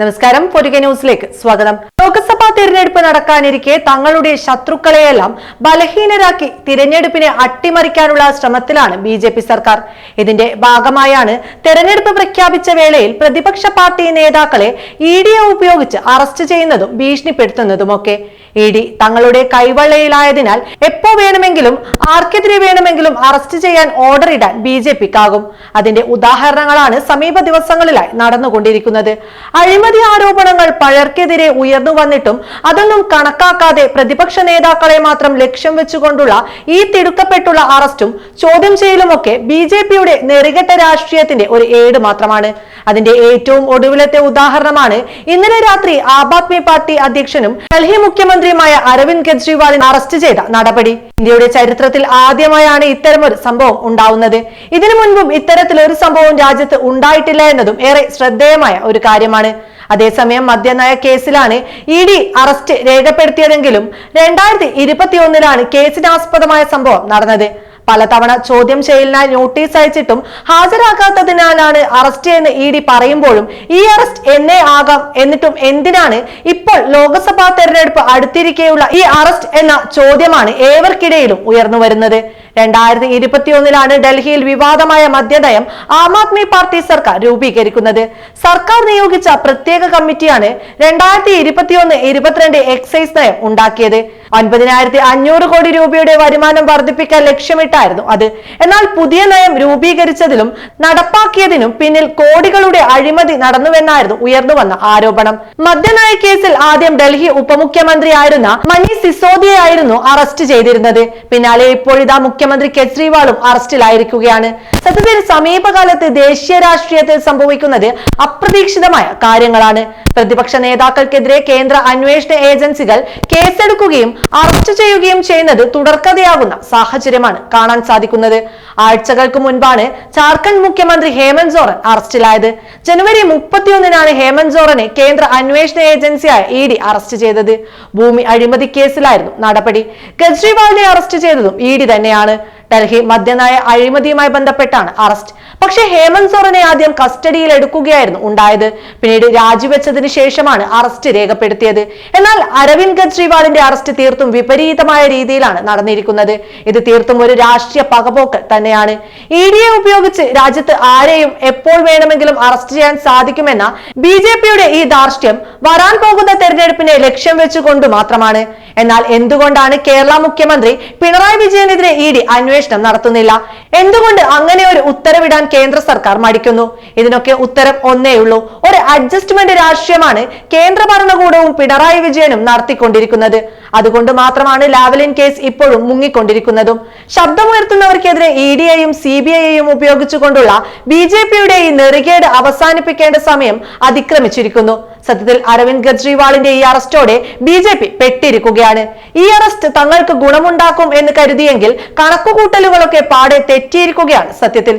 നമസ്കാരം. പൊരിക ന്യൂസിലേക്ക് സ്വാഗതം. ലോക്സഭാ തിരഞ്ഞെടുപ്പ് നടക്കാനിരിക്കെ തങ്ങളുടെ ശത്രുക്കളെയെല്ലാം ബലഹീനരാക്കി തിരഞ്ഞെടുപ്പിനെ അട്ടിമറിക്കാനുള്ള ശ്രമത്തിലാണ് ബി ജെ പി സർക്കാർ. ഇതിന്റെ ഭാഗമായാണ് തെരഞ്ഞെടുപ്പ് പ്രഖ്യാപിച്ച വേളയിൽ പ്രതിപക്ഷ പാർട്ടി നേതാക്കളെ ഇ ഉപയോഗിച്ച് അറസ്റ്റ് ചെയ്യുന്നതും ഭീഷണിപ്പെടുത്തുന്നതുമൊക്കെ. ഇ ഡി തങ്ങളുടെ കൈവള്ളയിലായതിനാൽ എപ്പോ വേണമെങ്കിലും ആർക്കെതിരെ വേണമെങ്കിലും അറസ്റ്റ് ചെയ്യാൻ ഓർഡർ ഇടാൻ ബി ജെ പിക്കാകും. അതിന്റെ ഉദാഹരണങ്ങളാണ് സമീപ ദിവസങ്ങളിലായി നടന്നുകൊണ്ടിരിക്കുന്നത്. അഴിമതി ആരോപണങ്ങൾ പലർക്കെതിരെ ഉയർന്നു വന്നിട്ടും അതൊന്നും കണക്കാക്കാതെ പ്രതിപക്ഷ നേതാക്കളെ മാത്രം ലക്ഷ്യം വെച്ചുകൊണ്ടുള്ള ഈ തിടുക്കപ്പെട്ടുള്ള അറസ്റ്റും ചോദ്യം ചെയ്യലുമൊക്കെ ബി ജെ പിയുടെ നെറികെട്ട രാഷ്ട്രീയത്തിന്റെ ഒരു ഏട് മാത്രമാണ്. അതിന്റെ ഏറ്റവും ഒടുവിലത്തെ ഉദാഹരണമാണ് ഇന്നലെ രാത്രി ആം ആദ്മി പാർട്ടി അധ്യക്ഷനും ഡൽഹി മുഖ്യമന്ത്രിയുമായ അരവിന്ദ് കെജ്രിവാളിനെ അറസ്റ്റ് ചെയ്ത നടപടി. ഇന്ത്യയുടെ ചരിത്രത്തിൽ ആദ്യമായാണ് ഇത്തരമൊരു സംഭവം ഉണ്ടാവുന്നത്. ഇതിനു മുൻപും ഇത്തരത്തിലൊരു സംഭവം രാജ്യത്ത് ഉണ്ടായിട്ടില്ല എന്നതും ഏറെ ശ്രദ്ധേയമായ ഒരു കാര്യമാണ്. അതേസമയം മദ്യനയ കേസിലാണ് ഇ ഡി അറസ്റ്റ് രേഖപ്പെടുത്തിയതെങ്കിലും രണ്ടായിരത്തി ഇരുപത്തിയൊന്നിലാണ് കേസിനാസ്പദമായ സംഭവം നടന്നത്. പലതവണ ചോദ്യം ചെയ്യലിനായി നോട്ടീസ് അയച്ചിട്ടും ഹാജരാകാത്തതിനാലാണ് അറസ്റ്റ് എന്ന് ഇ ഡി പറയുമ്പോഴും ഈ അറസ്റ്റ് എന്നേ ആകാം എന്നിട്ടും എന്തിനാണ് ഇപ്പോൾ ലോക്സഭാ തെരഞ്ഞെടുപ്പ് അടുത്തിരിക്കെയുള്ള ഈ അറസ്റ്റ് എന്ന ചോദ്യമാണ് ഏവർക്കിടയിലും ഉയർന്നു വരുന്നത്. രണ്ടായിരത്തി ഇരുപത്തിയൊന്നിലാണ് ഡൽഹിയിൽ വിവാദമായ മദ്യനയം ആം ആദ്മി പാർട്ടി സർക്കാർ രൂപീകരിക്കുന്നത്. സർക്കാർ നിയോഗിച്ച പ്രത്യേക കമ്മിറ്റിയാണ് രണ്ടായിരത്തി ഇരുപത്തിയൊന്ന് ഇരുപത്തിരണ്ട് എക്സൈസ് നയം ഉണ്ടാക്കിയത്. ഒൻപതിനായിരത്തി അഞ്ഞൂറ് കോടി രൂപയുടെ വരുമാനം വർദ്ധിപ്പിക്കാൻ ലക്ഷ്യമിട്ടായിരുന്നു അത്. എന്നാൽ പുതിയ നയം രൂപീകരിച്ചതിലും നടപ്പാക്കിയതിനും പിന്നിൽ കോടികളുടെ അഴിമതി നടന്നുവെന്നായിരുന്നു ഉയർന്നു വന്ന ആരോപണം. മദ്യനയ കേസിൽ ആദ്യം ഡൽഹി ഉപമുഖ്യമന്ത്രിയായിരുന്ന മനീഷ് സിസോദിയായിരുന്നു അറസ്റ്റ് ചെയ്തിരുന്നത്. പിന്നാലെ ഇപ്പോഴിതാ മുഖ്യമന്ത്രി കെജ്രിവാളും അറസ്റ്റിലായിരിക്കുകയാണ്. സത്യത്തിൽ സമീപകാലത്ത് ദേശീയ രാഷ്ട്രീയത്തിൽ സംഭവിക്കുന്നത് അപ്രതീക്ഷിതമായ കാര്യങ്ങളാണ്. പ്രതിപക്ഷ നേതാക്കൾക്കെതിരെ കേന്ദ്ര അന്വേഷണ ഏജൻസികൾ കേസെടുക്കുകയും അറസ്റ്റ് ചെയ്യുകയും ചെയ്യുന്നത് തുടർക്കഥയാകുന്ന സാഹചര്യമാണ് കാണാൻ സാധിക്കുന്നത്. ആഴ്ചകൾക്ക് മുൻപാണ് ജാർഖണ്ഡ് മുഖ്യമന്ത്രി ഹേമന്ത് സോറൻ അറസ്റ്റിലായത്. ജനുവരി മുപ്പത്തിയൊന്നിനാണ് ഹേമന്ത് സോറനെ കേന്ദ്ര അന്വേഷണ ഏജൻസിയായ ഇ ഡി അറസ്റ്റ് ചെയ്തത്. ഭൂമി അഴിമതി കേസിലായിരുന്നു നടപടി. കെജ്രിവാളിനെ അറസ്റ്റ് ചെയ്തതും ഇ ഡി തന്നെയാണ്. ഡൽഹി മദ്യനയ അഴിമതിയുമായി ബന്ധപ്പെട്ടാണ് അറസ്റ്റ്. പക്ഷേ ഹേമന്ത് സോറനെ ആദ്യം കസ്റ്റഡിയിൽ എടുക്കുകയായിരുന്നു ഉണ്ടായത്. പിന്നീട് രാജിവെച്ചതിന് ശേഷമാണ് അറസ്റ്റ് രേഖപ്പെടുത്തിയത്. എന്നാൽ അരവിന്ദ് കെജ്രിവാളിന്റെ അറസ്റ്റ് തീർത്തും വിപരീതമായ രീതിയിലാണ് നടന്നിരിക്കുന്നത്. ഇത് തീർത്തും ഒരു രാഷ്ട്രീയ പകപോക്ക് തന്നെയാണ്. ഇ ഡിയെ ഉപയോഗിച്ച് രാജ്യത്ത് ആരെയും എപ്പോൾ വേണമെങ്കിലും അറസ്റ്റ് ചെയ്യാൻ സാധിക്കുമെന്ന ബി ജെ പിയുടെ ഈ ധാർഷ്ട്യം വരാൻ പോകുന്ന തെരഞ്ഞെടുപ്പിനെ ലക്ഷ്യം വെച്ചുകൊണ്ട് മാത്രമാണ്. എന്നാൽ എന്തുകൊണ്ടാണ് കേരള മുഖ്യമന്ത്രി പിണറായി വിജയനെതിരെ ഇ ഡി അന്വേഷണം നടത്തുന്നില്ല? എന്തുകൊണ്ട് അങ്ങനെ ഒരു ഉത്തരവിടാൻ കേന്ദ്ര സർക്കാർ മടിക്കുന്നു? ഇതിനൊക്കെ ഉത്തരം ഒന്നേ ഉള്ളൂ. ഒരു അഡ്ജസ്റ്റ്മെന്റ് രാഷ്ട്രീയമാണ് കേന്ദ്ര ഭരണകൂടവും പിണറായി വിജയനും നടത്തിക്കൊണ്ടിരിക്കുന്നത്. അതുകൊണ്ട് മാത്രമാണ് ലാവലിൻ കേസ് ഇപ്പോഴും മുങ്ങിക്കൊണ്ടിരിക്കുന്നതും. ശബ്ദമുയർത്തുന്നവർക്കെതിരെ ഇ ഡിയെയും സി ബി ഐയെയും ഉപയോഗിച്ചുകൊണ്ടുള്ള ബി ജെ പിയുടെ ഈ നെറികേട് അവസാനിപ്പിക്കേണ്ട സമയം അതിക്രമിച്ചിരിക്കുന്നു. സത്യത്തിൽ അരവിന്ദ് കെജ്രിവാളിന്റെ ഈ അറസ്റ്റോടെ ബി ജെ പി പെട്ടിരിക്കുകയാണ്. ഈ അറസ്റ്റ് തങ്ങൾക്ക് ഗുണമുണ്ടാക്കും എന്ന് കരുതിയെങ്കിൽ കണക്കുകൂട്ടലുകളൊക്കെ പാടെ തെറ്റിയിരിക്കുകയാണ് സത്യത്തിൽ.